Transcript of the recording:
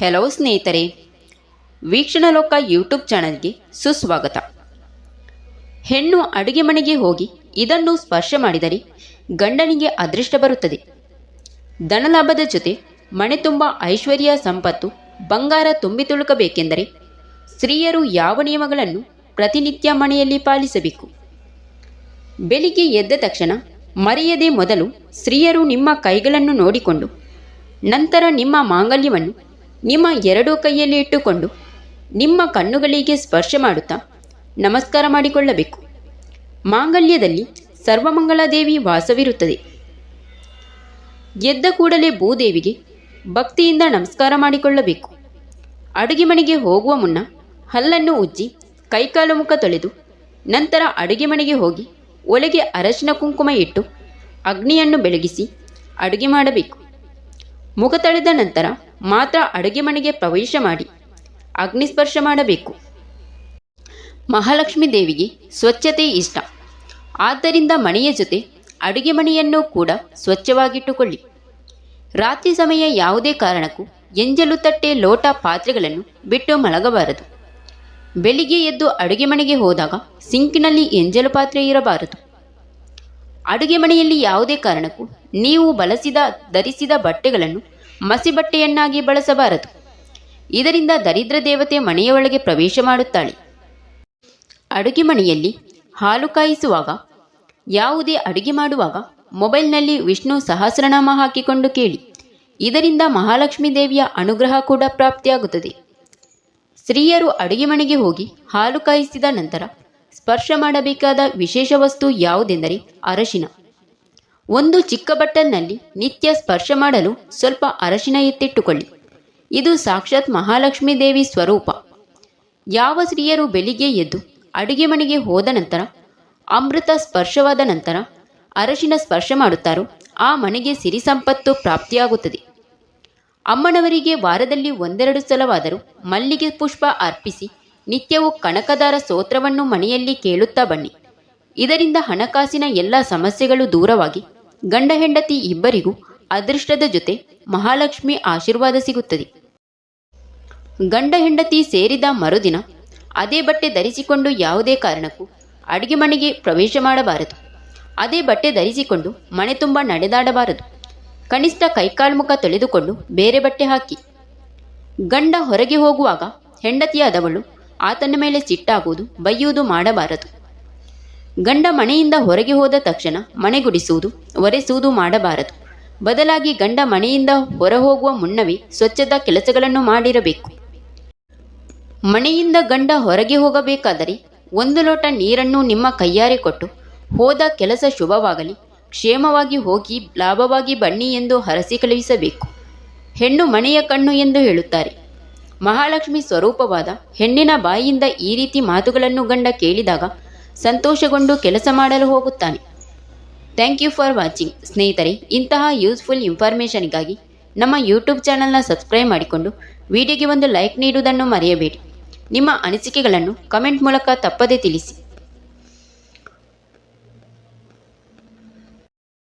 Hello ಸ್ನೇಹಿತರೆ. ವೀಕ್ಷಣ ಲೋಕ YouTube ಚಾನಲ್ಗೆ ಸುಸ್ವಾಗತ. ಹೆಣ್ಣು ಅಡುಗೆ ಮನೆಗೆ ಹೋಗಿ ಇದನ್ನು ಸ್ಪರ್ಶ ಮಾಡಿದರೆ ಗಂಡನಿಗೆ ಅದೃಷ್ಟ ಬರುತ್ತದೆ. ಧನಲಾಭದ ಜೊತೆ ಮನೆ ತುಂಬ ಐಶ್ವರ್ಯ, ಸಂಪತ್ತು, ಬಂಗಾರ ತುಂಬಿ ತುಳುಕಬೇಕೆಂದರೆ ಸ್ತ್ರೀಯರು ಯಾವ ನಿಯಮಗಳನ್ನು ಪ್ರತಿನಿತ್ಯ ಮನೆಯಲ್ಲಿ ಪಾಲಿಸಬೇಕು? ಬೆಳಿಗ್ಗೆ ಎದ್ದ ತಕ್ಷಣ ಮರೆಯದೆ ಮೊದಲು ಸ್ತ್ರೀಯರು ನಿಮ್ಮ ಕೈಗಳನ್ನು ನೋಡಿಕೊಂಡು ನಂತರ ನಿಮ್ಮ ಮಾಂಗಲ್ಯವನ್ನು ನಿಮ್ಮ ಎರಡೂ ಕೈಯಲ್ಲಿ ಇಟ್ಟುಕೊಂಡು ನಿಮ್ಮ ಕಣ್ಣುಗಳಿಗೆ ಸ್ಪರ್ಶ ಮಾಡುತ್ತಾ ನಮಸ್ಕಾರ ಮಾಡಿಕೊಳ್ಳಬೇಕು. ಮಾಂಗಲ್ಯದಲ್ಲಿ ಸರ್ವಮಂಗಲಾದೇವಿ ವಾಸವಿರುತ್ತದೆ. ಎದ್ದ ಕೂಡಲೇ ಭೂದೇವಿಗೆ ಭಕ್ತಿಯಿಂದ ನಮಸ್ಕಾರ ಮಾಡಿಕೊಳ್ಳಬೇಕು. ಅಡುಗೆ ಮನೆಗೆ ಹೋಗುವ ಮುನ್ನ ಹಲ್ಲನ್ನು ಉಜ್ಜಿ ಕೈಕಾಲು ಮುಖ ತೊಳೆದು ನಂತರ ಅಡುಗೆ ಮನೆಗೆ ಹೋಗಿ ಒಳಗೆ ಅರಶಿನ ಕುಂಕುಮ ಇಟ್ಟು ಅಗ್ನಿಯನ್ನು ಬೆಳಗಿಸಿ ಅಡುಗೆ ಮಾಡಬೇಕು. ಮುಖ ತಳೆದ ನಂತರ ಮಾತ್ರ ಅಡುಗೆ ಮನೆಗೆ ಪ್ರವೇಶ ಮಾಡಿ ಅಗ್ನಿಸ್ಪರ್ಶ ಮಾಡಬೇಕು. ಮಹಾಲಕ್ಷ್ಮೀ ದೇವಿಗೆ ಸ್ವಚ್ಛತೆ ಇಷ್ಟ. ಆದ್ದರಿಂದ ಮನೆಯ ಜೊತೆ ಅಡುಗೆ ಮನೆಯನ್ನು ಕೂಡ ಸ್ವಚ್ಛವಾಗಿಟ್ಟುಕೊಳ್ಳಿ. ರಾತ್ರಿ ಸಮಯ ಯಾವುದೇ ಕಾರಣಕ್ಕೂ ಎಂಜಲು ತಟ್ಟೆ ಲೋಟ ಪಾತ್ರೆಗಳನ್ನು ಬಿಟ್ಟು ಮಲಗಬಾರದು. ಬೆಳಿಗ್ಗೆ ಎದ್ದು ಅಡುಗೆ ಮನೆಗೆ ಹೋದಾಗ ಸಿಂಕಿನಲ್ಲಿ ಎಂಜಲು ಪಾತ್ರೆ ಇರಬಾರದು. ಅಡುಗೆ ಮನೆಯಲ್ಲಿ ಯಾವುದೇ ಕಾರಣಕ್ಕೂ ನೀವು ಬಳಸಿದ, ಧರಿಸಿದ ಬಟ್ಟೆಗಳನ್ನು ಮಸಿ ಬಟ್ಟೆಯನ್ನಾಗಿ ಬಳಸಬಾರದು. ಇದರಿಂದ ದರಿದ್ರ ದೇವತೆ ಮನೆಯ ಒಳಗೆ ಪ್ರವೇಶ ಮಾಡುತ್ತಾಳೆ. ಅಡುಗೆ ಮನೆಯಲ್ಲಿ ಹಾಲು ಕಾಯಿಸುವಾಗ, ಯಾವುದೇ ಅಡುಗೆ ಮಾಡುವಾಗ ಮೊಬೈಲ್ನಲ್ಲಿ ವಿಷ್ಣು ಸಹಸ್ರನಾಮ ಹಾಕಿಕೊಂಡು ಕೇಳಿ. ಇದರಿಂದ ಮಹಾಲಕ್ಷ್ಮೀ ದೇವಿಯ ಅನುಗ್ರಹ ಕೂಡ ಪ್ರಾಪ್ತಿಯಾಗುತ್ತದೆ. ಸ್ತ್ರೀಯರು ಅಡುಗೆ ಮನೆಗೆ ಹೋಗಿ ಹಾಲು ಕಾಯಿಸಿದ ನಂತರ ಸ್ಪರ್ಶ ಮಾಡಬೇಕಾದ ವಿಶೇಷ ವಸ್ತು ಯಾವುದೆಂದರೆ ಅರಶಿನ. ಒಂದು ಚಿಕ್ಕ ಬಟ್ಟಲ್ನಲ್ಲಿ ನಿತ್ಯ ಸ್ಪರ್ಶ ಮಾಡಲು ಸ್ವಲ್ಪ ಅರಶಿನ ಎತ್ತಿಟ್ಟುಕೊಳ್ಳಿ. ಇದು ಸಾಕ್ಷಾತ್ ಮಹಾಲಕ್ಷ್ಮೀ ದೇವಿ ಸ್ವರೂಪ. ಯಾವ ಸ್ತ್ರೀಯರು ಬೆಳಿಗ್ಗೆ ಎದ್ದು ಅಡುಗೆ ಮನೆಗೆ ಹೋದ ನಂತರ, ಅಮೃತ ಸ್ಪರ್ಶವಾದ ನಂತರ ಅರಶಿನ ಸ್ಪರ್ಶ ಮಾಡುತ್ತಾರೋ, ಆ ಮನೆಗೆ ಸಿರಿ ಸಂಪತ್ತು ಪ್ರಾಪ್ತಿಯಾಗುತ್ತದೆ. ಅಮ್ಮನವರಿಗೆ ವಾರದಲ್ಲಿ ಒಂದೆರಡು ಸಲವಾದರೂ ಮಲ್ಲಿಗೆ ಪುಷ್ಪ ಅರ್ಪಿಸಿ ನಿತ್ಯವೂ ಕನಕದಾರ ಸ್ತೋತ್ರವನ್ನು ಮನೆಯಲ್ಲಿ ಕೇಳುತ್ತಾ ಬನ್ನಿ. ಇದರಿಂದ ಹಣಕಾಸಿನ ಎಲ್ಲ ಸಮಸ್ಯೆಗಳು ದೂರವಾಗಿ ಗಂಡ ಹೆಂಡತಿ ಇಬ್ಬರಿಗೂ ಅದೃಷ್ಟದ ಜೊತೆ ಮಹಾಲಕ್ಷ್ಮಿ ಆಶೀರ್ವಾದ ಸಿಗುತ್ತದೆ. ಗಂಡ ಹೆಂಡತಿ ಸೇರಿದ ಮರುದಿನ ಅದೇ ಬಟ್ಟೆ ಧರಿಸಿಕೊಂಡು ಯಾವುದೇ ಕಾರಣಕ್ಕೂ ಅಡಿಗೆ ಮನೆಗೆ ಪ್ರವೇಶ ಮಾಡಬಾರದು. ಅದೇ ಬಟ್ಟೆ ಧರಿಸಿಕೊಂಡು ಮನೆ ತುಂಬ ನಡೆದಾಡಬಾರದು. ಕನಿಷ್ಠ ಕೈಕಾಲು ಮುಖ ತೊಳೆದುಕೊಂಡು ಬೇರೆ ಬಟ್ಟೆ ಹಾಕಿ. ಗಂಡ ಹೊರಗೆ ಹೋಗುವಾಗ ಹೆಂಡತಿಯಾದವಳು ಆತನ ಮೇಲೆ ಸಿಟ್ಟಾಗುವುದು, ಬೈಯುವುದು ಮಾಡಬಾರದು. ಗಂಡ ಮನೆಯಿಂದ ಹೊರಗೆ ಹೋದ ತಕ್ಷಣ ಮನೆಗುಡಿಸುವುದು ಒರೆಸುವುದು ಮಾಡಬಾರದು. ಬದಲಾಗಿ ಗಂಡ ಮನೆಯಿಂದ ಹೊರ ಹೋಗುವ ಮುನ್ನವೇ ಸ್ವಚ್ಛತಾ ಕೆಲಸಗಳನ್ನು ಮಾಡಿರಬೇಕು. ಮನೆಯಿಂದ ಗಂಡ ಹೊರಗೆ ಹೋಗಬೇಕಾದರೆ ಒಂದು ಲೋಟ ನೀರನ್ನು ನಿಮ್ಮ ಕೈಯಾರೆ ಕೊಟ್ಟು ಹೋದ ಕೆಲಸ ಶುಭವಾಗಲಿ, ಕ್ಷೇಮವಾಗಿ ಹೋಗಿ ಲಾಭವಾಗಿ ಬನ್ನಿ ಎಂದು ಹರಸಿ ಕಳುಹಿಸಬೇಕು. ಹೆಣ್ಣು ಮನೆಯ ಕಣ್ಣು ಎಂದು ಹೇಳುತ್ತಾರೆ. ಮಹಾಲಕ್ಷ್ಮಿ ಸ್ವರೂಪವಾದ ಹೆಣ್ಣಿನ ಬಾಯಿಯಿಂದ ಈ ರೀತಿ ಮಾತುಗಳನ್ನು ಗಂಡ ಕೇಳಿದಾಗ ಸಂತೋಷಗೊಂಡು ಕೆಲಸ ಮಾಡಲು ಹೋಗುತ್ತಾನೆ. ಥ್ಯಾಂಕ್ ಯು ಫಾರ್ ವಾಚಿಂಗ್ ಸ್ನೇಹಿತರೆ, ಇಂತಹ ಯೂಸ್ಫುಲ್ ಇನ್ಫಾರ್ಮೇಷನ್ಗಾಗಿ ನಮ್ಮ ಯೂಟ್ಯೂಬ್ ಚಾನಲ್ನ ಸಬ್ಸ್ಕ್ರೈಬ್ ಮಾಡಿಕೊಂಡು ವಿಡಿಯೋಗೆ ಒಂದು ಲೈಕ್ ನೀಡುವುದನ್ನು ಮರೆಯಬೇಡಿ. ನಿಮ್ಮ ಅನಿಸಿಕೆಗಳನ್ನು ಕಮೆಂಟ್ ಮೂಲಕ ತಪ್ಪದೇ ತಿಳಿಸಿ.